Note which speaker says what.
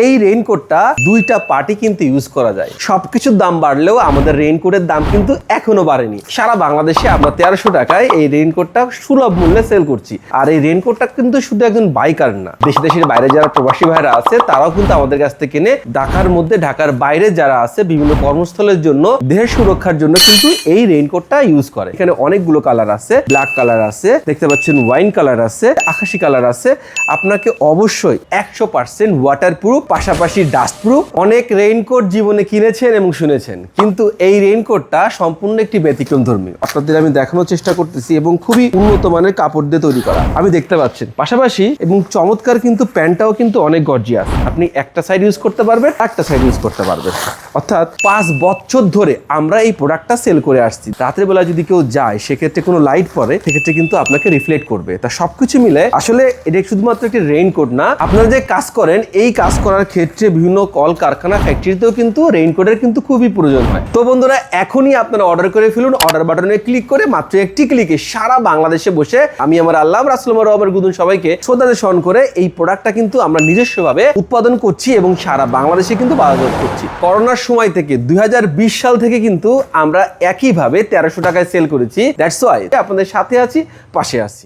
Speaker 1: এই রেইনকোটটা দুইটা পার্টি কিন্তু ইউজ করা যায়। সবকিছুর দাম বাড়লেও আমাদের রেইনকোটের দাম কিন্তু এখনও বাড়েনি। সারা বাংলাদেশে আমরা তেরোশো টাকায় এই রেইনকোটটা সুলভ মূল্যে সেল করছি। আর এই রেইনকোটটা কিন্তু শুধু একজন বাইকার না, দেশে দেশের বাইরে যারা প্রবাসী ভাইরা আছে, তারাও কিন্তু আমাদের কাছ থেকে কিনে ঢাকার মধ্যে, ঢাকার বাইরে যারা আছে, বিভিন্ন কর্মস্থলের জন্য দেহের সুরক্ষার জন্য কিন্তু এই রেইনকোটটা ইউজ করে। এখানে অনেকগুলো কালার আছে ব্ল্যাক কালার আছে, দেখতে পাচ্ছেন ওয়াইন কালার আছে, আকাশি কালার আছে। আপনাকে অবশ্যই একশো পার্সেন্ট ওয়াটার প্রুফ পাশাপাশি ডাস্ট প্রুফ অনেক রেইনকোট জীবনে কিনেছেন এবং শুনেছেন। কিন্তু এই রেইনকোটটা সম্পূর্ণ একটি ব্যতিক্রম ধর্মী আপনাদের আমি দেখানোর চেষ্টা করতেছি এবং খুবই উন্নত মানের কাপড় দিয়ে তৈরি করা। আমি দেখতে পাচ্ছেন। পাশাপাশি এবং চমৎকার কিন্তু প্যান্টটাও কিন্তু অনেক গর্জিয়াস আপনি একটা সাইড ইউজ করতে পারবেন একটা সাইড ইউজ করতে পারবেন। অর্থাৎ পাঁচ বছর ধরে আমরা এই প্রোডাক্টটা সেল করে আসছি। রাতের বেলা যদি কেউ যায়, সেক্ষেত্রে কোনো লাইট পরে সেক্ষেত্রে কিন্তু আপনাকে রিফ্লেক্ট করবে। তা সবকিছু মিলে আসলে এটা শুধুমাত্র একটি রেইনকোট না, আপনারা যে কাজ করেন, এই কাজ করার ক্ষেত্রে বিভিন্ন কল কারখানা ফ্যাক্টরিতেও কিন্তু রেইনকোটের কিন্তু খুবই প্রয়োজন হয়। তো বন্ধুরা, এখনই আপনারা অর্ডার করে ফেলুন। অর্ডার বাটনে ক্লিক করে মাত্র একটি ক্লিকে সারা বাংলাদেশে বসে আমি আমার আল্লাহ, রাসুল রহমান গুদুন সবাইকে শ্রদ্ধা স্মরণ করে এই প্রোডাক্টটা কিন্তু আমরা নিজস্বভাবে উৎপাদন করছি এবং সারা বাংলাদেশে কিন্তু বাজারজাত করছি। করোনার সময় থেকে দুই হাজার বিশ সাল থেকে কিন্তু আমরা একইভাবে তেরোশো টাকায় সেল করেছি। দ্যাটস ওয়াই আপনাদের সাথে আছি, পাশে আছি।